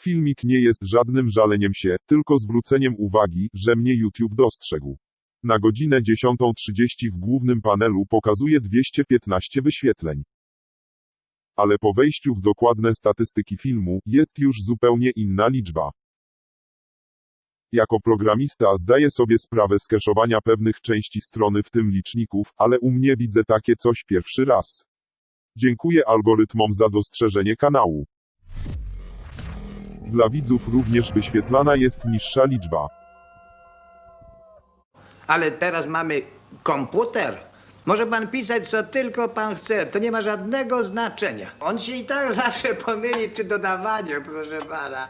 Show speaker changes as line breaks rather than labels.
Filmik nie jest żadnym żaleniem się, tylko zwróceniem uwagi, że mnie YouTube dostrzegł. Na godzinę 10.30 w głównym panelu pokazuje 215 wyświetleń. Ale po wejściu w dokładne statystyki filmu, jest już zupełnie inna liczba. Jako programista zdaję sobie sprawę z keszowania pewnych części strony w tym liczników, ale u mnie widzę takie coś pierwszy raz. Dziękuję algorytmom za dostrzeżenie kanału. Dla widzów również wyświetlana jest niższa liczba.
Ale teraz mamy komputer. Może pan pisać co tylko pan chce, to nie ma żadnego znaczenia. On się i tak zawsze pomyli przy dodawaniu, proszę pana.